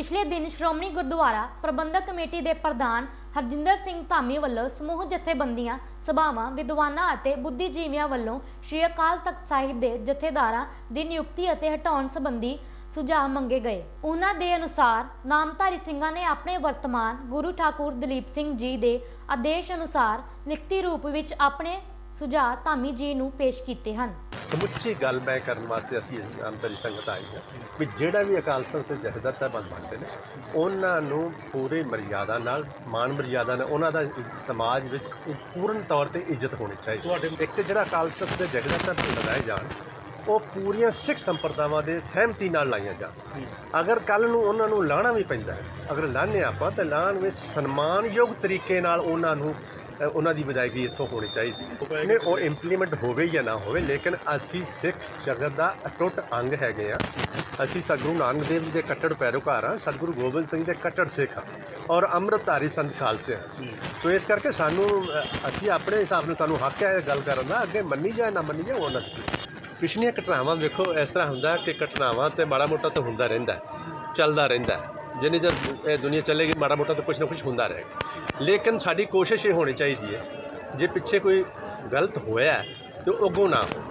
ਪਿਛਲੇ ਦਿਨ ਸ਼੍ਰੋਮਣੀ ਗੁਰਦੁਆਰਾ ਪ੍ਰਬੰਧਕ ਕਮੇਟੀ ਦੇ ਪ੍ਰਧਾਨ ਹਰਜਿੰਦਰ ਸਿੰਘ ਧਾਮੀ ਵੱਲੋਂ ਸਮੂਹ ਜਥੇਬੰਦੀਆਂ, ਸਭਾਵਾਂ, ਵਿਦਵਾਨਾਂ ਅਤੇ ਬੁੱਧੀਜੀਵੀਆਂ ਵੱਲੋਂ ਸ਼੍ਰੀ ਅਕਾਲ ਤਖਤ ਸਾਹਿਬ ਦੇ ਜਥੇਦਾਰਾਂ ਦੀ ਨਿਯੁਕਤੀ ਅਤੇ ਹਟਾਉਣ ਸੰਬੰਧੀ ਸੁਝਾਅ ਮੰਗੇ ਗਏ। ਉਹਨਾਂ ਦੇ ਅਨੁਸਾਰ ਨਾਮਧਾਰੀ ਸਿੰਘਾਂ ਨੇ ਆਪਣੇ ਵਰਤਮਾਨ ਗੁਰੂ ਠਾਕੁਰ ਦਲੀਪ ਸਿੰਘ ਜੀ ਦੇ ਆਦੇਸ਼ ਅਨੁਸਾਰ ਲਿਖਤੀ ਰੂਪ ਵਿੱਚ ਆਪਣੇ ਸੁਝਾਅ ਧਾਮੀ ਜੀ ਨੂੰ ਪੇਸ਼ ਕੀਤੇ ਹਨ। ਸਮੁੱਚੀ ਗੱਲ ਮੈਂ ਕਰਨ ਵਾਸਤੇ ਅਸੀਂ ਅੰਤਰੀ ਸੰਗਤ ਆਈ ਹਾਂ ਵੀ ਜਿਹੜਾ ਵੀ ਅਕਾਲ ਤਖਤ ਦੇ ਜਥੇਦਾਰ ਸਾਹਿਬਾਨ ਬਣਦੇ ਨੇ ਉਹਨਾਂ ਨੂੰ ਪੂਰੀ ਮਰਿਆਦਾ ਨਾਲ ਮਾਨ ਮਰਿਆਦਾ ਨਾਲ ਉਹਨਾਂ ਦਾ ਸਮਾਜ ਵਿੱਚ ਪੂਰਨ ਤੌਰ ਤੇ ਇੱਜ਼ਤ ਹੋਣੀ ਚਾਹੀਦੀ। ਤੁਹਾਡੇ ਇੱਕ ਤੇ ਜਿਹੜਾ ਅਕਾਲ ਤਖਤ ਦੇ ਜਥੇਦਾਰ ਸਾਹਿਬ ਲਗਾਏ ਜਾਣ ਉਹ ਪੂਰੀਆਂ ਸਿੱਖ ਸੰਪਰਦਾਵਾਂ ਦੇ ਸਹਿਮਤੀ ਨਾਲ ਲਾਈਆਂ ਜਾਣ। ਅਗਰ ਕੱਲ ਨੂੰ ਉਹਨਾਂ ਨੂੰ ਲਾਣਾ ਵੀ ਪੈਂਦਾ ਹੈ ਅਗਰ ਲਾਣੇ ਆਪਾਂ ਤਾਂ ਲਾਣ ਵਿੱਚ ਸਨਮਾਨਯੋਗ ਤਰੀਕੇ ਨਾਲ ਉਹਨਾਂ ਨੂੰ ਉਹਨਾਂ ਦੀ ਵਿਦਾਇਗੀ ਇੱਥੋਂ ਹੋਣੀ ਚਾਹੀਦੀ ਨਹੀਂ ਉਹ ਇੰਪਲੀਮੈਂਟ ਹੋਵੇ ਜਾਂ ਨਾ ਹੋਵੇ ਲੇਕਿਨ ਅਸੀਂ ਸਿੱਖ ਜਗਤ ਦਾ ਅਟੁੱਟ ਅੰਗ ਹੈਗੇ ਆ ਅਸੀਂ ਸਤਿਗੁਰੂ ਨਾਨਕ ਦੇਵ ਜੀ ਦੇ ਕੱਟੜ ਪੈਰੋਕਾਰ ਆ ਸਤਿਗੁਰੂ ਗੋਬਿੰਦ ਸਿੰਘ ਦੇ ਕੱਟੜ ਸਿੱਖ ਆ ਔਰ ਅੰਮ੍ਰਿਤਧਾਰੀ ਸੰਤ ਖਾਲਸੇ ਆ। ਸੋ ਇਸ ਕਰਕੇ ਸਾਨੂੰ ਅਸੀਂ ਆਪਣੇ ਹਿਸਾਬ ਨਾਲ ਸਾਨੂੰ ਹੱਕ ਹੈ ਗੱਲ ਕਰਨ ਦਾ ਅੱਗੇ ਮੰਨੀ ਜਾਏ ਨਾ ਮੰਨੀ ਜਾਏ ਉਹਨਾਂ ਦੀ ਪਿਛਲੀਆਂ ਘਟਨਾਵਾਂ ਵੇਖੋ ਇਸ ਤਰ੍ਹਾਂ ਹੁੰਦਾ ਕਿ ਘਟਨਾਵਾਂ ਤੇ ਮਾੜਾ ਮੋਟਾ ਤਾਂ ਹੁੰਦਾ ਰਹਿੰਦਾ ਚੱਲਦਾ ਰਹਿੰਦਾ। ਜਿੰਨੀ ਜਦ ਇਹ ਦੁਨੀਆ ਚੱਲੇਗੀ ਮਾੜਾ ਮੋਟਾ ਤਾਂ ਕੁਝ ਨਾ ਕੁਝ ਹੁੰਦਾ ਰਹੇਗਾ ਲੇਕਿਨ ਸਾਡੀ ਕੋਸ਼ਿਸ਼ ਇਹ ਹੋਣੀ ਚਾਹੀਦੀ ਹੈ ਜੇ ਪਿੱਛੇ ਕੋਈ ਗਲਤ ਹੋਇਆ ਹੈ, ਤੇ ਉਹ ਅੱਗੋਂ ਨਾ ਹੋਵੇ